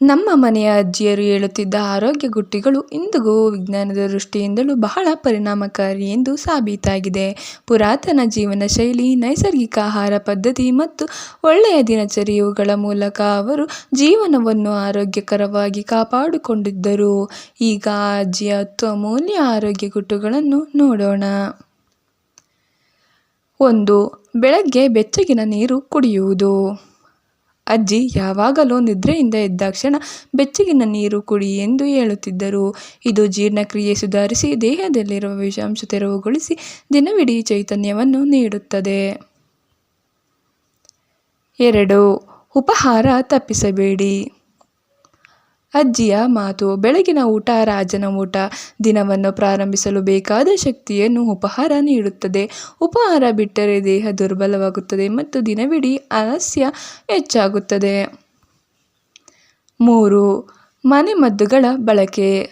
ನಮ್ಮ ಮನೆಯ ಅಜ್ಜಿಯರು ಹೇಳುತ್ತಿದ್ದ ಆರೋಗ್ಯ ಗುಟ್ಟಿಗಳು ಇಂದಿಗೂ ವಿಜ್ಞಾನದ ದೃಷ್ಟಿಯಿಂದಲೂ ಬಹಳ ಪರಿಣಾಮಕಾರಿ ಎಂದು ಸಾಬೀತಾಗಿದೆ. ಪುರಾತನ ಜೀವನ ಶೈಲಿ, ನೈಸರ್ಗಿಕ ಆಹಾರ ಪದ್ಧತಿ ಮತ್ತು ಒಳ್ಳೆಯ ದಿನಚರಿಯುಗಳ ಮೂಲಕ ಅವರು ಜೀವನವನ್ನು ಆರೋಗ್ಯಕರವಾಗಿ ಕಾಪಾಡಿಕೊಂಡಿದ್ದರು. ಈಗ ಅಜ್ಜಿಯ ಹತ್ತು ಆರೋಗ್ಯ ಗುಟ್ಟುಗಳನ್ನು ನೋಡೋಣ. ಒಂದು, ಬೆಳಗ್ಗೆ ಬೆಚ್ಚಗಿನ ನೀರು ಕುಡಿಯುವುದು. ಅಜ್ಜಿ, ಯಾವಾಗಲೂ ನಿದ್ರೆಯಿಂದ ಎದ್ದಾಕ್ಷಣ ಬೆಚ್ಚಗಿನ ನೀರು ಕುಡಿ ಎಂದು ಹೇಳುತ್ತಿದ್ದರು. ಇದು ಜೀರ್ಣಕ್ರಿಯೆ ಸುಧಾರಿಸಿ, ದೇಹದಲ್ಲಿರುವ ವಿಷಾಂಶ ತೆರವುಗೊಳಿಸಿ ದಿನವಿಡೀ ಚೈತನ್ಯವನ್ನು ನೀಡುತ್ತದೆ. ಎರಡು. ಉಪಹಾರ ತಪ್ಪಿಸಬೇಡಿ. ಅಜ್ಜಿಯ ಮಾತು, ಬೆಳಗಿನ ಊಟ, ರಾಜನ ಊಟ, ದಿನವನ್ನು ಪ್ರಾರಂಭಿಸಲು ಬೇಕಾದ ಶಕ್ತಿಯನ್ನು ಉಪಹಾರ ನೀಡುತ್ತದೆ. ಉಪಹಾರ ಬಿಟ್ಟರೆ ದೇಹ ದುರ್ಬಲವಾಗುತ್ತದೆ ಮತ್ತು ದಿನವಿಡೀ ಆಲಸ್ಯ ಹೆಚ್ಚಾಗುತ್ತದೆ. ಮೂರು, ಮನೆಮದ್ದುಗಳ ಬಳಕೆ.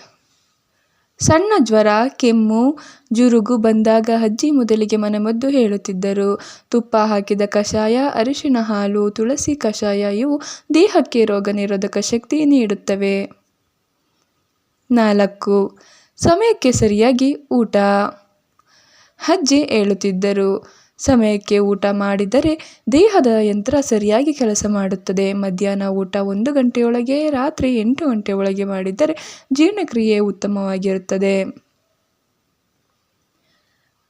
ಸಣ್ಣ ಜ್ವರ, ಕೆಮ್ಮು, ಜುರುಗು ಬಂದಾಗ ಅಜ್ಜಿ ಮೊದಲಿಗೆ ಮನೆಮದ್ದು ಹೇಳುತ್ತಿದ್ದರು. ತುಪ್ಪ ಹಾಕಿದ ಕಷಾಯ ಅರಿಶಿನ ಹಾಲು, ತುಳಸಿ ಕಷಾಯ ಇವು ದೇಹಕ್ಕೆ ರೋಗ ನಿರೋಧಕ ಶಕ್ತಿ ನೀಡುತ್ತವೆ. ನಾಲ್ಕು, ಸಮಯಕ್ಕೆ ಸರಿಯಾಗಿ ಊಟ. ಅಜ್ಜಿ ಹೇಳುತ್ತಿದ್ದರು ಸಮಯಕ್ಕೆ ಊಟ ಮಾಡಿದರೆ ದೇಹದ ಯಂತ್ರ ಸರಿಯಾಗಿ ಕೆಲಸ ಮಾಡುತ್ತದೆ. ಮಧ್ಯಾಹ್ನ ಊಟ ಒಂದು ಗಂಟೆಯೊಳಗೆ, ರಾತ್ರಿ ಎಂಟು ಗಂಟೆ ಒಳಗೆ ಮಾಡಿದರೆ ಜೀರ್ಣಕ್ರಿಯೆ ಉತ್ತಮವಾಗಿರುತ್ತದೆ.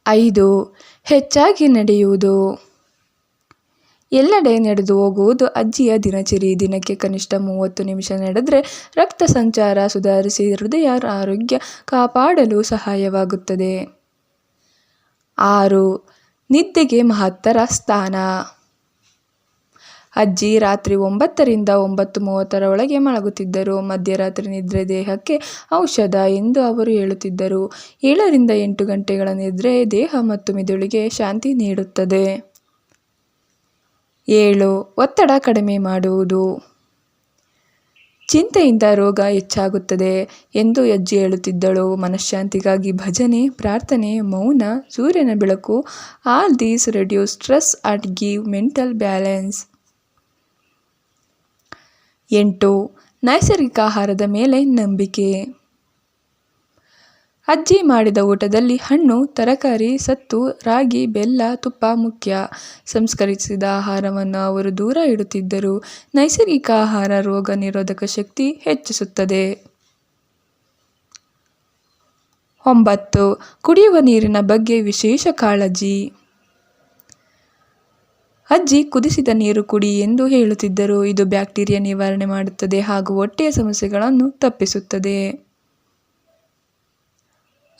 ಐದು, ಹೆಚ್ಚಾಗಿ ನಡೆಯುವುದು. ಎಲ್ಲೆಡೆ ನಡೆದು ಹೋಗುವುದು, ಅಜ್ಜಿಯ ದಿನಚರಿ ದಿನಕ್ಕೆ ಕನಿಷ್ಠ ಮೂವತ್ತು ನಿಮಿಷ ನಡೆದರೆ ರಕ್ತ ಸಂಚಾರ ಸುಧಾರಿಸಿ, ಹೃದಯ ಆರೋಗ್ಯ ಕಾಪಾಡಲು ಸಹಾಯವಾಗುತ್ತದೆ. ಆರು ನಿದ್ದೆಗೆ ಮಹತ್ತರ ಸ್ಥಾನ. ಅಜ್ಜಿ ರಾತ್ರಿ ಒಂಬತ್ತರಿಂದ ಒಂಬತ್ತು ಮೂವತ್ತರ ಒಳಗೆ ಮಲಗುತ್ತಿದ್ದರು. ಮಧ್ಯರಾತ್ರಿ ನಿದ್ರೆ ದೇಹಕ್ಕೆ ಔಷಧ ಎಂದು ಅವರು ಹೇಳುತ್ತಿದ್ದರು. ಏಳರಿಂದ ಎಂಟು ಗಂಟೆಗಳ ನಿದ್ರೆ ದೇಹ ಮತ್ತು ಮಿದುಳಿಗೆ ಶಾಂತಿ ನೀಡುತ್ತದೆ. ಏಳು ಒತ್ತಡ ಕಡಿಮೆ ಮಾಡುವುದು. ಚಿಂತೆಯಿಂದ ರೋಗ ಹೆಚ್ಚಾಗುತ್ತದೆ ಎಂದು ಅಜ್ಜಿ ಹೇಳುತ್ತಿದ್ದಳು. ಮನಃಶಾಂತಿಗಾಗಿ ಭಜನೆ, ಪ್ರಾರ್ಥನೆ, ಮೌನ, ಸೂರ್ಯನ ಬೆಳಕು all these reduce stress at give mental balance ಎಂಟು. ನೈಸರ್ಗಿಕ ಆಹಾರದ ಮೇಲೆ ನಂಬಿಕೆ. ಅಜ್ಜಿ ಮಾಡಿದ ಊಟದಲ್ಲಿ ಹಣ್ಣು, ತರಕಾರಿ, ಸತ್ತು, ರಾಗಿ, ಬೆಲ್ಲ, ತುಪ್ಪ ಮುಖ್ಯ. ಸಂಸ್ಕರಿಸಿದ ಆಹಾರವನ್ನು ಅವರು ದೂರ ಇಡುತ್ತಿದ್ದರು ನೈಸರ್ಗಿಕ ಆಹಾರ ರೋಗ ನಿರೋಧಕ ಶಕ್ತಿ ಹೆಚ್ಚಿಸುತ್ತದೆ. ಒಂಬತ್ತು. ಕುಡಿಯುವ ನೀರಿನ ಬಗ್ಗೆ ವಿಶೇಷ ಕಾಳಜಿ. ಅಜ್ಜಿ ಕುದಿಸಿದ ನೀರು ಕುಡಿ ಎಂದು ಹೇಳುತ್ತಿದ್ದರು. ಇದು ಬ್ಯಾಕ್ಟೀರಿಯಾ ನಿವಾರಣೆ ಮಾಡುತ್ತದೆ ಹಾಗೂ ಹೊಟ್ಟೆಯ ಸಮಸ್ಯೆಗಳನ್ನು ತಪ್ಪಿಸುತ್ತದೆ.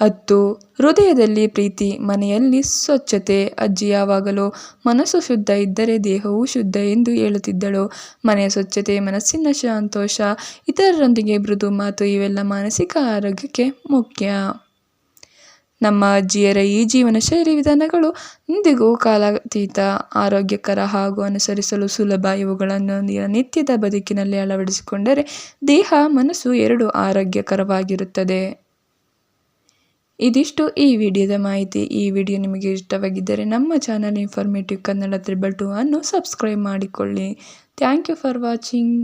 ಹತ್ತು ಹೃದಯದಲ್ಲಿ ಪ್ರೀತಿ, ಮನೆಯಲ್ಲಿ ಸ್ವಚ್ಛತೆ, ಅಜ್ಜಿ ಯಾವಾಗಲೂ ಮನಸ್ಸು ಶುದ್ಧ ಇದ್ದರೆ ದೇಹವೂ ಶುದ್ಧ ಎಂದು ಹೇಳುತ್ತಿದ್ದಳು. ಮನೆಯ ಸ್ವಚ್ಛತೆ, ಮನಸ್ಸಿನ ಸಂತೋಷ, ಇತರರೊಂದಿಗೆ ಮೃದು ಮಾತು ಇವೆಲ್ಲ ಮಾನಸಿಕ ಆರೋಗ್ಯಕ್ಕೆ ಮುಖ್ಯ. ನಮ್ಮ ಅಜ್ಜಿಯರ ಈ ಜೀವನ ಶೈಲಿ ವಿಧಾನಗಳು ಇಂದಿಗೂ ಕಾಲಾತೀತ. ಆರೋಗ್ಯಕರ ಹಾಗೂ ಅನುಸರಿಸಲು ಸುಲಭ ಇವುಗಳನ್ನು ನಿತ್ಯದ ಬದುಕಿನಲ್ಲಿ ಅಳವಡಿಸಿಕೊಂಡರೆ ದೇಹ, ಮನಸ್ಸು ಎರಡು ಆರೋಗ್ಯಕರವಾಗಿರುತ್ತದೆ. ಇದಿಷ್ಟು ಈ ವಿಡಿಯೋದ ಮಾಹಿತಿ. ಈ ವಿಡಿಯೋ ನಿಮಗೆ ಇಷ್ಟವಾಗಿದ್ದರೆ ನಮ್ಮ channel informative Kannada triple two ಅನ್ನು ಸಬ್ಸ್ಕ್ರೈಬ್ ಮಾಡಿಕೊಳ್ಳಿ. Thank you for watching